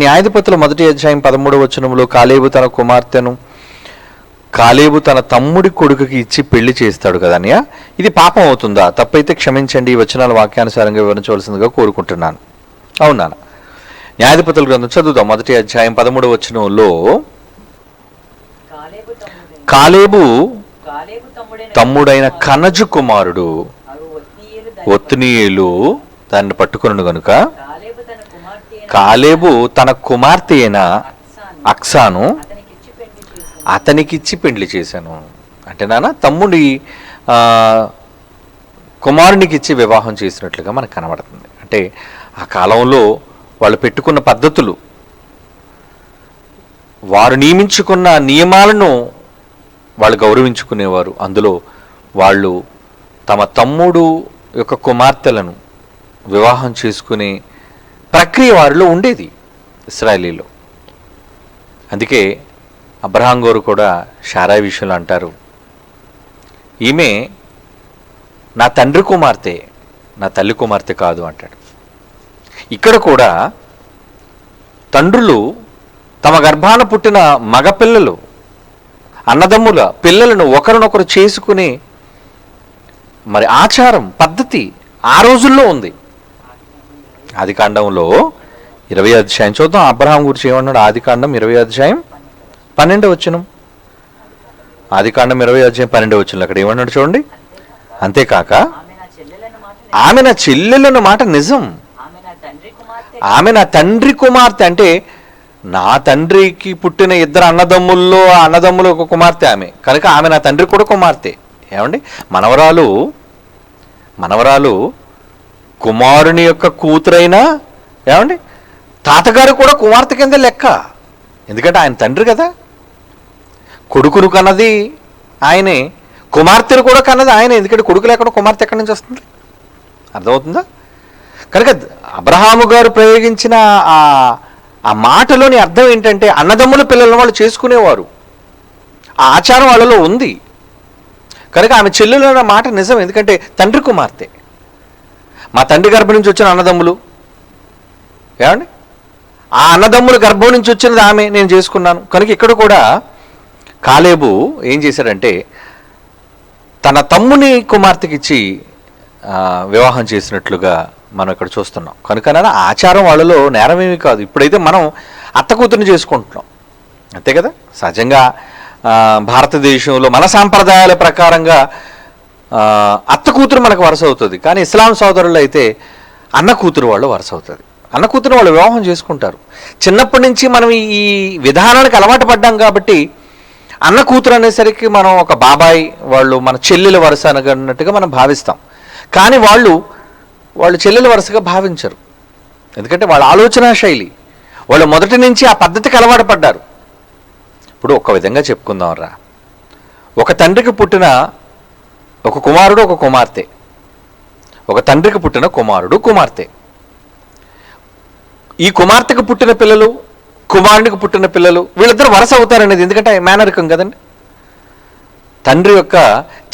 న్యాయాధిపతుల మొదటి అధ్యాయం పదమూడవ వచనంలో కాలేబు తన కుమార్తెను కాలేబు తన తమ్ముడి కొడుకుకి ఇచ్చి పెళ్ళి చేస్తాడు కదా అన్నయ్య? ఇది పాపం అవుతుందా? తప్పైతే క్షమించండి ఈ వచనాల వాక్యానుసారంగా వివరించవలసిందిగా కోరుకుంటున్నాను. అవునా న్యాయాధిపతుల గ్రంథం చదువుదాం మొదటి అధ్యాయం పదమూడవ వచనంలో కాలేబు తమ్ముడైన కనజు కుమారుడు అవి ఒత్నీయులు దాన్ని పట్టుకున్నాడు కనుక కాలేబు తన కుమార్తె అయిన కాలేబు తన కుమార్తె అయిన అక్సాను అతనికిచ్చి పెండ్లి చేశాను. అంటే నాన్న తమ్ముడి కుమారునికి ఇచ్చి వివాహం చేసినట్లుగా మనకు కనబడుతుంది. అంటే ఆ కాలంలో వాళ్ళు పెట్టుకున్న పద్ధతులు వారు నియమించుకున్న నియమాలను వాళ్ళు గౌరవించుకునేవారు. అందులో వాళ్ళు తమ తమ్ముడు యొక్క కుమార్తెలను వివాహం చేసుకునే ప్రక్రియ వారిలో ఉండేది ఇస్రాయలీలో. అందుకే అబ్రహాంగోరు కూడా షారాయి విషయంలో అంటారు ఈమె నా తండ్రి కుమార్తె నా తల్లి కుమార్తె కాదు అంటాడు. ఇక్కడ కూడా తండ్రులు తమ గర్భాన పుట్టిన మగపిల్లలు అన్నదమ్ముల పిల్లలను ఒకరినొకరు చేసుకునే మరి ఆచారం పద్ధతి ఆ రోజుల్లో ఉంది. ఆది కాండంలో ఇరవై అధ్యాయం. చూద్దాం అబ్రహాం గురించి ఏమన్నాడు? ఆది కాండం ఇరవై అధ్యాయం పన్నెండు వచ్చినం. ఆది కాండం ఇరవై అధ్యాయం పన్నెండు వచ్చిన. అక్కడ ఏమన్నాడు చూడండి? అంతేకాక ఆమె నా చెల్లెలన్న మాట మాట నిజం. ఆమె నా తండ్రి కుమార్తె ఆమె నా తండ్రి కుమార్తె అంటే నా తండ్రికి పుట్టిన ఇద్దరు అన్నదమ్ముల్లో ఆ అన్నదమ్ములు ఒక కుమార్తె ఆమె. కనుక ఆమె నా తండ్రి కూడా కుమార్తె. ఏమండి? మనవరాలు మనవరాలు కుమారుని యొక్క కూతురైనా ఏమండి? తాతగారు కూడా కుమార్తె కింద లెక్క. ఎందుకంటే ఆయన తండ్రి కదా. కొడుకును కన్నది ఆయనే. కుమార్తెను కూడా కన్నది ఆయనే. ఎందుకంటే కొడుకు లేకుండా కుమార్తె ఎక్కడి నుంచి వస్తుంది? అర్థమవుతుందా? కనుక అబ్రహాము గారు ప్రయోగించిన ఆ ఆ మాటలోని అర్థం ఏంటంటే అన్నదమ్ముల పిల్లలను వాళ్ళు చేసుకునేవారు. ఆ ఆచారం వాళ్ళలో ఉంది. కనుక ఆమె చెల్లెలు అన్న మాట నిజం. ఎందుకంటే తండ్రి కుమార్తె. మా తండ్రి గర్భం నుంచి వచ్చిన అన్నదమ్ములు. ఏమండి? ఆ అన్నదమ్ముల గర్భం నుంచి వచ్చినది ఆమె నేను చేసుకున్నాను. కనుక ఇక్కడ కూడా కాలేబు ఏం చేశాడంటే తన తమ్ముని కుమార్తెకిచ్చి వివాహం చేసినట్లుగా మనం ఇక్కడ చూస్తున్నాం. కనుక నాన్న ఆచారం వాళ్ళలో నేరమేమి కాదు. ఇప్పుడైతే మనం అత్త కూతురుని చేసుకుంటున్నాం. అంతే కదా? సహజంగా భారతదేశంలో మన సాంప్రదాయాల ప్రకారంగా అత్త కూతురు మనకు వరుస అవుతుంది. కానీ ఇస్లాం సోదరులు అయితే అన్న కూతురు వాళ్ళు వరుస అవుతుంది. అన్న కూతురు వాళ్ళు వివాహం చేసుకుంటారు. చిన్నప్పటి నుంచి మనం ఈ విధానానికి అలవాటు పడ్డాం కాబట్టి అన్న కూతురు అనేసరికి మనం ఒక బాబాయ్ వాళ్ళు మన చెల్లెల వరుస అనగన్నట్టుగా మనం భావిస్తాం. కానీ వాళ్ళు వాళ్ళు చెల్లెల వరుసగా భావించరు. ఎందుకంటే వాళ్ళ ఆలోచన శైలి. వాళ్ళు మొదటి నుంచి ఆ పద్ధతికి అలవాటు పడ్డారు. ఇప్పుడు ఒక విధంగా చెప్పుకుందాం రా ఒక తండ్రికి పుట్టిన ఒక కుమారుడు ఒక కుమార్తె. ఒక తండ్రికి పుట్టిన కుమారుడు కుమార్తె. ఈ కుమార్తెకు పుట్టిన పిల్లలు కుమారునికి పుట్టిన పిల్లలు వీళ్ళిద్దరు వరస అవుతారనేది ఎందుకంటే మేనరికం కదండి. తండ్రి యొక్క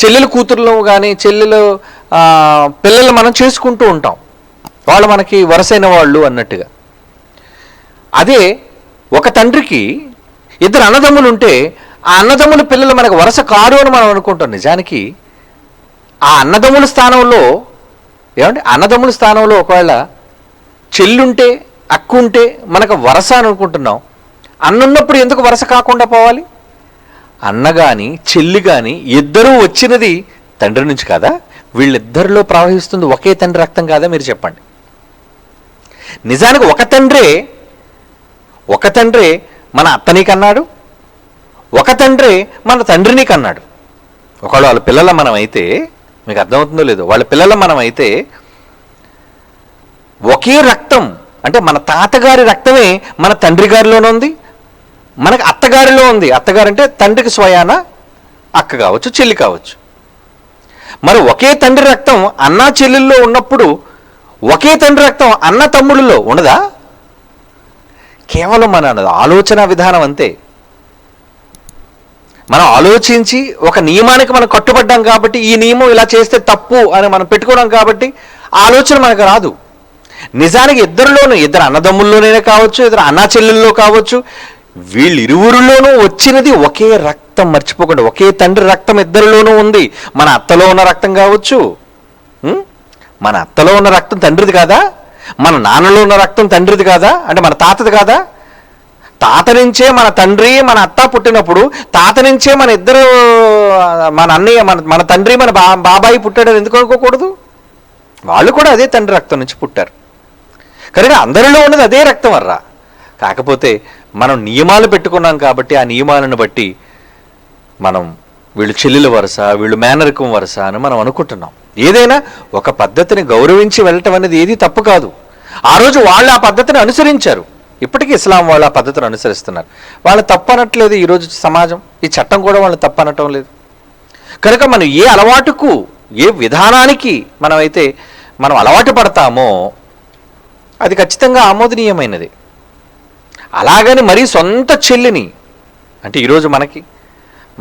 చెల్లెలు కూతుర్లు కానీ చెల్లెలు పిల్లలు మనం చేసుకుంటూ ఉంటాం. వాళ్ళు మనకి వరసైన వాళ్ళు అన్నట్టుగా. అదే ఒక తండ్రికి ఇద్దరు అన్నదమ్ములు ఉంటే ఆ అన్నదమ్ముల పిల్లలు మనకు వరుస కారు అని మనం అనుకుంటాం. నిజానికి ఆ అన్నదమ్ముల స్థానంలో ఏమంటే అన్నదమ్ముల స్థానంలో ఒకవేళ చెల్లుంటే అక్కు ఉంటే మనకు వరస అని అనుకుంటున్నాం. అన్నున్నప్పుడు ఎందుకు వరస కాకుండా పోవాలి? అన్న కానీ చెల్లి కానీ ఇద్దరూ వచ్చినది తండ్రి నుంచి కాదా? వీళ్ళిద్దరిలో ప్రవహిస్తుంది ఒకే తండ్రి రక్తం కాదా మీరు చెప్పండి. నిజానికి ఒక తండ్రే ఒక తండ్రే మన అత్తని కన్నాడు ఒక తండ్రే మన తండ్రిని కన్నాడు. ఒకవేళ వాళ్ళ పిల్లల మనం అయితే మీకు అర్థమవుతుందో లేదో. వాళ్ళ పిల్లల మనం అయితే ఒకే రక్తం అంటే మన తాతగారి రక్తమే మన తండ్రి గారిలోనే ఉంది మనకు అత్తగారిలో ఉంది. అత్తగారు అంటే తండ్రికి స్వయాన అక్క కావచ్చు చెల్లి కావచ్చు. మరి ఒకే తండ్రి రక్తం అన్న చెల్లెల్లో ఉన్నప్పుడు ఒకే తండ్రి రక్తం అన్న తమ్ముళ్ళలో ఉండదా? కేవలం మన ఆలోచన విధానం అంతే. మనం ఆలోచించి ఒక నియమానికి మనం కట్టుబడ్డాం కాబట్టి ఈ నియమం ఇలా చేస్తే తప్పు అని మనం పెట్టుకోవడం కాబట్టి ఆలోచన మనకు రాదు. నిజానికి ఇద్దరిలోనూ ఇద్దరు అన్నదమ్ముల్లోనే కావచ్చు ఇద్దరు అన్నా చెల్లెల్లో కావచ్చు వీళ్ళిరువురిలోనూ వచ్చినది ఒకే రక్తం మర్చిపోకండి ఒకే తండ్రి రక్తం ఇద్దరిలోనూ ఉంది. మన అత్తలో ఉన్న రక్తం కావచ్చు. మన అత్తలో ఉన్న రక్తం తండ్రిది కాదా? మన నాన్నలో ఉన్న రక్తం తండ్రిది కాదా? అంటే మన తాతది కాదా? తాత నుంచే మన తండ్రి మన అత్త పుట్టినప్పుడు తాత నుంచే మన ఇద్దరు మన అన్నయ్య మన మన తండ్రి మన బా బాబాయి పుట్టాడని ఎందుకు అనుకోకూడదు? వాళ్ళు కూడా అదే తండ్రి రక్తం నుంచి పుట్టారు. కనుక అందరిలో ఉన్నది అదే రక్తం అర్రా. కాకపోతే మనం నియమాలు పెట్టుకున్నాం కాబట్టి ఆ నియమాలను బట్టి మనం వీళ్ళు చెల్లెల వరుస వీళ్ళు మేనరికం వరుస అని మనం అనుకుంటున్నాం. ఏదైనా ఒక పద్ధతిని గౌరవించి వెళ్ళటం అనేది ఏది తప్పు కాదు. ఆ రోజు వాళ్ళు ఆ పద్ధతిని అనుసరించారు. ఇప్పటికీ ఇస్లాం వాళ్ళు ఆ పద్ధతిని అనుసరిస్తున్నారు. వాళ్ళు తప్పనట్లేదు ఈరోజు సమాజం. ఈ చట్టం కూడా వాళ్ళు తప్పనటం లేదు. కనుక మనం ఏ అలవాటుకు ఏ విధానానికి మనమైతే మనం అలవాటు పడతామో అది ఖచ్చితంగా ఆమోదనీయమైనది. అలాగని మరీ సొంత చెల్లిని అంటే ఈరోజు మనకి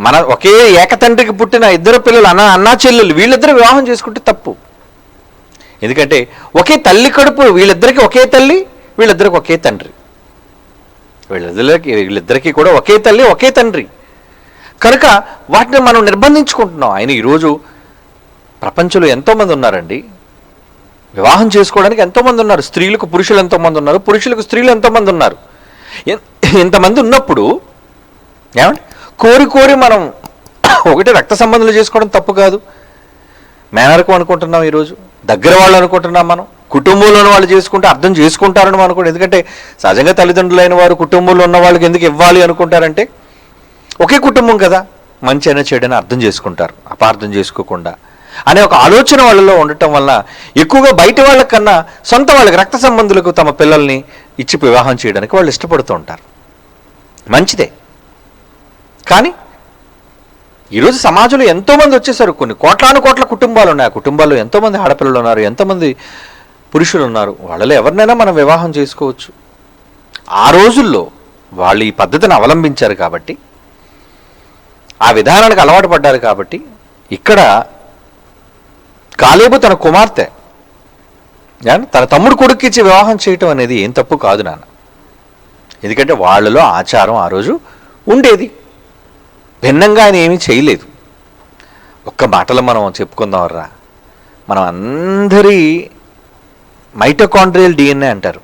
మన ఒకే ఏకతండ్రికి పుట్టిన ఇద్దరు పిల్లలు అన్న అన్నా చెల్లెలు వీళ్ళిద్దరు వివాహం చేసుకుంటే తప్పు. ఎందుకంటే ఒకే తల్లి కడుపు వీళ్ళిద్దరికి ఒకే తల్లి వీళ్ళిద్దరికి ఒకే తండ్రి. వీళ్ళిద్దరికి వీళ్ళిద్దరికీ కూడా ఒకే తల్లి ఒకే తండ్రి. కనుక వాటిని మనం నిర్బంధించుకుంటున్నాం. ఆయన ఈరోజు ప్రపంచంలో ఎంతోమంది ఉన్నారండి. వివాహం చేసుకోవడానికి ఎంతోమంది ఉన్నారు. స్త్రీలకు పురుషులు ఎంతోమంది ఉన్నారు. పురుషులకు స్త్రీలు ఎంతోమంది ఉన్నారు. ఇంతమంది ఉన్నప్పుడు ఏమండి? కోరి కోరి మనం ఒకటి రక్త సంబంధాలు చేసుకోవడం తప్పు కాదు. మేనరకం అనుకుంటున్నాం ఈరోజు. దగ్గర వాళ్ళు అనుకుంటున్నాం మనం. కుటుంబంలోని వాళ్ళు చేసుకుంటే అర్థం చేసుకుంటారని అనుకోండి ఎందుకంటే సహజంగా తల్లిదండ్రులైన వారు కుటుంబంలో ఉన్న వాళ్ళకి ఎందుకు ఇవ్వాలి అనుకుంటారంటే ఒకే కుటుంబం కదా. మంచి అయినా చెడైనా అర్థం చేసుకుంటారు అపార్థం చేసుకోకుండా అనే ఒక ఆలోచన వాళ్ళలో ఉండటం వల్ల ఎక్కువగా బయట వాళ్ళకన్నా సొంత వాళ్ళకి రక్త సంబంధులకు తమ పిల్లల్ని ఇచ్చి వివాహం చేయడానికి వాళ్ళు ఇష్టపడుతూ ఉంటారు. మంచిదే. కానీ ఈరోజు సమాజంలో ఎంతోమంది వచ్చేసారు. కొన్ని కోట్లాను కోట్ల కుటుంబాలు ఉన్నాయి. ఆ కుటుంబాల్లో ఎంతోమంది ఆడపిల్లలు ఉన్నారు ఎంతోమంది పురుషులు ఉన్నారు వాళ్ళలో ఎవరినైనా మనం వివాహం చేసుకోవచ్చు. ఆ రోజుల్లో వాళ్ళు ఈ పద్ధతిని అవలంబించారు కాబట్టి ఆ విధానానికి అలవాటు పడ్డారు కాబట్టి ఇక్కడ కాలేబు తన కుమార్తె తన తమ్ముడు కొడుక్కిచ్చి వివాహం చేయటం అనేది ఏం తప్పు కాదు నాన్న. ఎందుకంటే వాళ్ళలో ఆచారం ఆ రోజు ఉండేది. భిన్నంగా ఆయన ఏమీ చేయలేదు. ఒక్క మాటలో మనం చెప్పుకుందాం రా. మనం అందరి మైటోకాండ్రియల్ డిఎన్ఏ అంటారు.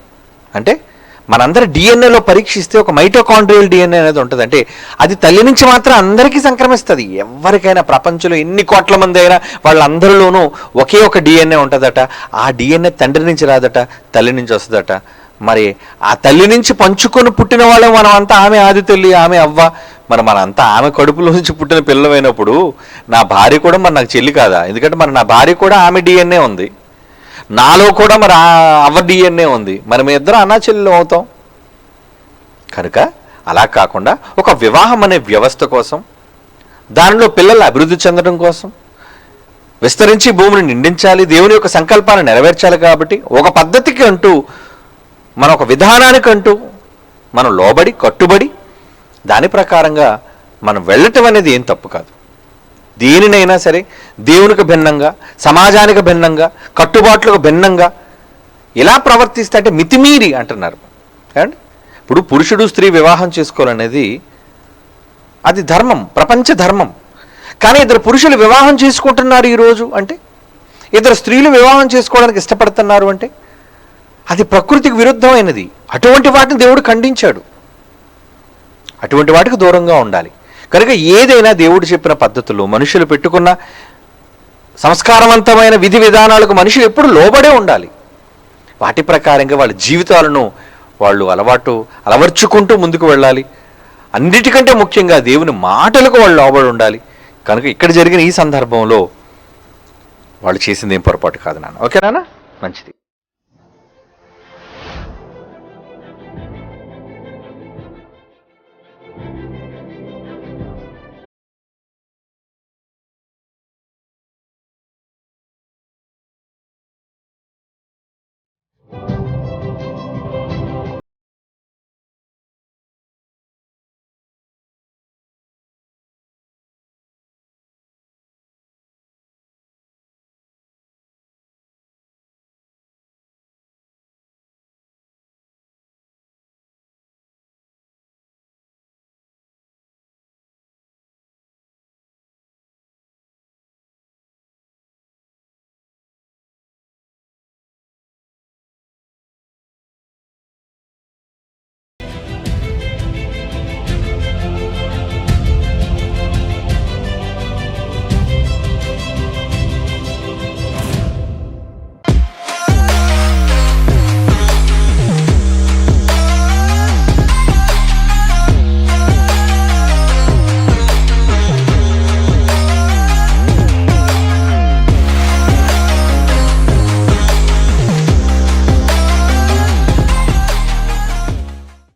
అంటే మనందరి డిఎన్ఏలో పరీక్షిస్తే ఒక మైటోకాండ్రియల్ డిఎన్ఏ అనేది ఉంటుంది. అంటే అది తల్లి నుంచి మాత్రం అందరికీ సంక్రమిస్తుంది. ఎవరికైనా ప్రపంచంలో ఎన్ని కోట్ల మంది అయినా వాళ్ళందరిలోనూ ఒకే ఒక డిఎన్ఏ ఉంటుందట. ఆ డిఎన్ఏ తండ్రి నుంచి రాదట తల్లి నుంచి వస్తుందట. మరి ఆ తల్లి నుంచి పంచుకొని పుట్టిన వాళ్ళం మనం అంతా ఆమె ఆది తల్లి ఆమె అవ్వ. మరి మనంతా ఆమె కడుపులో నుంచి పుట్టిన పిల్లమైనప్పుడు నా భార్య కూడా మరి నాకు చెల్లి కాదా? ఎందుకంటే మరి నా భార్య కూడా ఆమె డిఎన్ఏ ఉంది. నాలో కూడా మరి ఆ అవ్వ డిఎన్ఏ ఉంది. మరి మీ ఇద్దరు అన్నా చెల్లెలు అవుతాం. కనుక అలా కాకుండా ఒక వివాహం అనే వ్యవస్థ కోసం దానిలో పిల్లలు అభివృద్ధి చెందడం కోసం విస్తరించి భూమిని నిండించాలి దేవుని యొక్క సంకల్పాన్ని నెరవేర్చాలి కాబట్టి ఒక పద్ధతికి అంటూ మన ఒక విధానానికంటూ మనం లోబడి కట్టుబడి దాని ప్రకారంగా మనం వెళ్ళటం అనేది ఏం తప్పు కాదు. దేనినైనా సరే దేవునికి భిన్నంగా సమాజానికి భిన్నంగా కట్టుబాట్లకు భిన్నంగా ఎలా ప్రవర్తిస్తే అంటే మితిమీరి అంటున్నారు. అండ్ ఇప్పుడు పురుషుడు స్త్రీ వివాహం చేసుకోవాలనేది అది ధర్మం ప్రపంచ ధర్మం. కానీ ఇద్దరు పురుషులు వివాహం చేసుకుంటున్నారు ఈరోజు అంటే ఇద్దరు స్త్రీలు వివాహం చేసుకోవడానికి ఇష్టపడుతున్నారు అంటే అది ప్రకృతికి విరుద్ధమైనది. అటువంటి వాటిని దేవుడు ఖండించాడు. అటువంటి వాటికి దూరంగా ఉండాలి. కనుక ఏదైనా దేవుడు చెప్పిన పద్ధతులు మనుషులు పెట్టుకున్న సంస్కారవంతమైన విధి విధానాలకు మనుషులు ఎప్పుడు లోబడే ఉండాలి. వాటి ప్రకారంగా వాళ్ళ జీవితాలను వాళ్ళు అలవాటు అలవర్చుకుంటూ ముందుకు వెళ్ళాలి. అన్నిటికంటే ముఖ్యంగా దేవుని మాటలకు వాళ్ళు లోబడి ఉండాలి. కనుక ఇక్కడ జరిగిన ఈ సందర్భంలో వాళ్ళు చేసింది ఏం పొరపాటు కాదు నాన్న. ఓకే నాన్న? మంచిది.